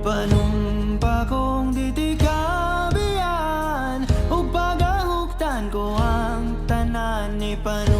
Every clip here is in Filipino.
panumpakong ditikabian Upagahuktan ko ang tanan ni panumpakong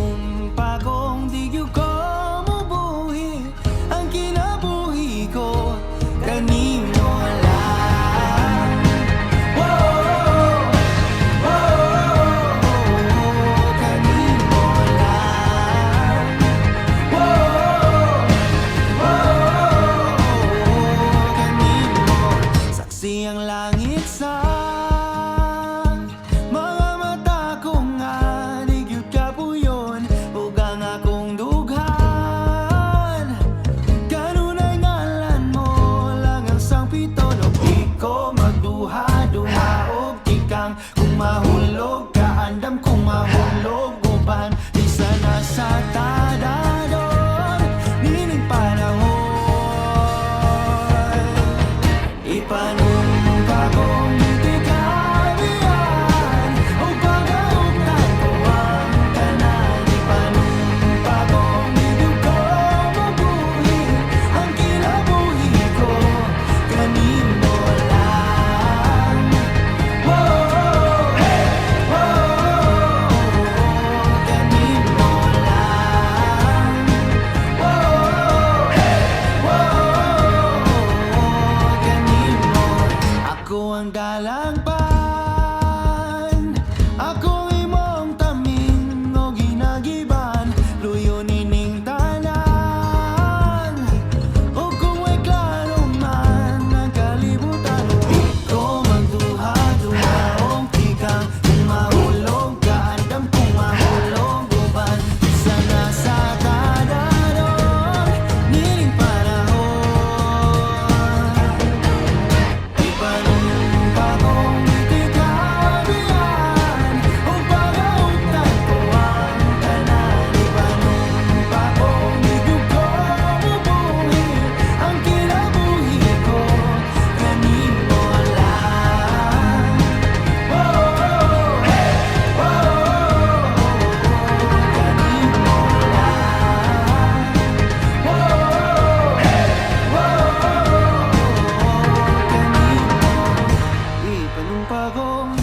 pagong,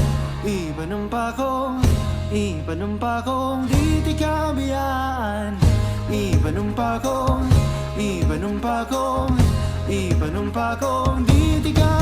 iba ng pagong, iba ng pagong, di di ka biyaan. Iba ng pagong, iba ng pagong, iba ng pagong, di di ka